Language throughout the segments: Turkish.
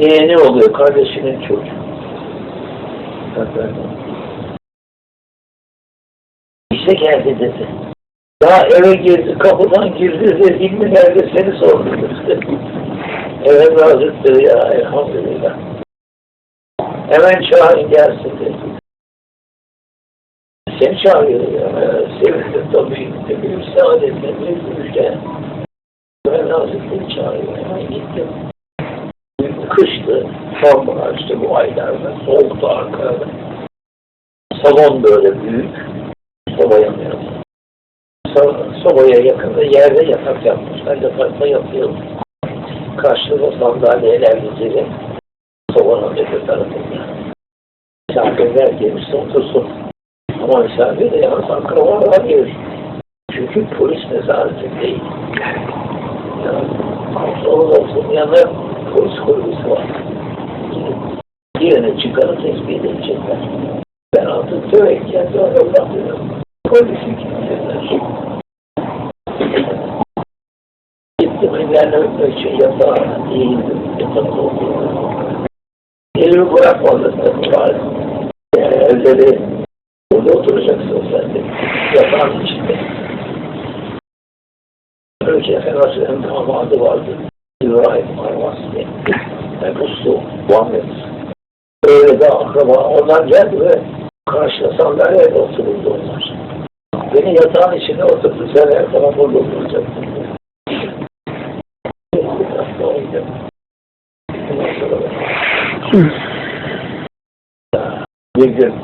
Yeğeni oluyor kardeşinin çocuğu. İşte geldi dedi. Daha eve girdi, kapıdan girdi dedi, ilmi nerede seni sordu dedi. Evet Hazretleri ya elhamdülillah. Hemen çağırın gelsin dedi. Seni çağırıyor ya. Sevindim tabii. Bir saadetle bir müjde. Ben Hazretleri çağırıyor. Gittim. Kıştı. Sonbahar işte bu aylarda. Soğuktu Ankara'da. Salon böyle büyük. Soba yanıyor. So- Sobaya yakında yerde yatak yapmışlar. Yatakta yatıyor. Karşıda sandalyeler dizili. Sobanın öbür tarafında. Misafirler gelirse otursun. Ama misafir de yalnız akrabalar gelir. Çünkü polis nezareti Konsolosluğun yanında polis kulübüsü var. Girene çıkanı tespit edecekler. Ben artık tevekkül Allah'ım. Polisi kimseler. Gittim ilerlemek için yatağa eğildim. Yatak oldu. Elimi bırakmadı. Yani evleri burada oturacaksın sen de. Yatağın içinde. Önce Efendimiz'in damadı vardı. İbrahim Arvas diye. Ben Ustu, Muhammed. Öyle de akraba. Onlar geldi ve karşıda sandalyede otururdu onlar. Beni yatağın içine oturttu. Sen her zaman burada oturacaksın. Bir gün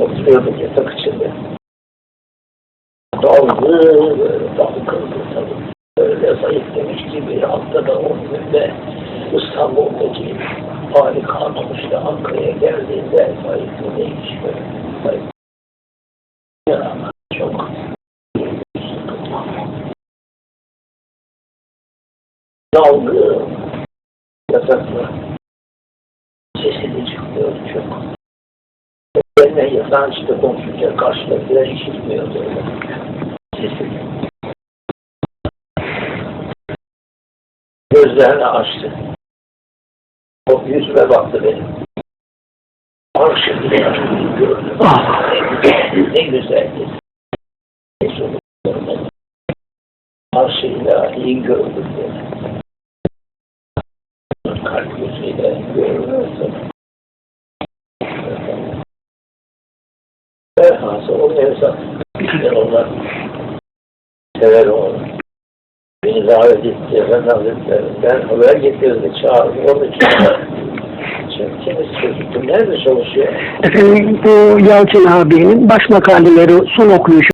oturuyorduk yatak içinde. Daldı, böyle haftada on günde İstanbul'daki hali kalmamıştı. Ankara'ya geldiğinde değilmiş böyle. Zayıf. Ya, çok dalgın yatakla sesi de çıkmıyor çok. Benimle yatağın içinde konuşunca karşıdakiler işitmiyordu. Sesi. Gözlerini açtı. O yüzüme baktı benim. Arşı bile gördüm. Ne güzeldi. Görmedim. Arşı ilahiyi gördüm dedi. Kalp gözüyle görüyorsun. Velhasıl o Nevzat. Ben onlar sever onu. Beni davet etti Efendi Hazretleri. Ben haber getirdi, çağırdı. İçin Şimdi kendisi çocuktu. Nerede çalışıyor? Efendim bu Yalçın abinin baş makaleleri son okuyuşu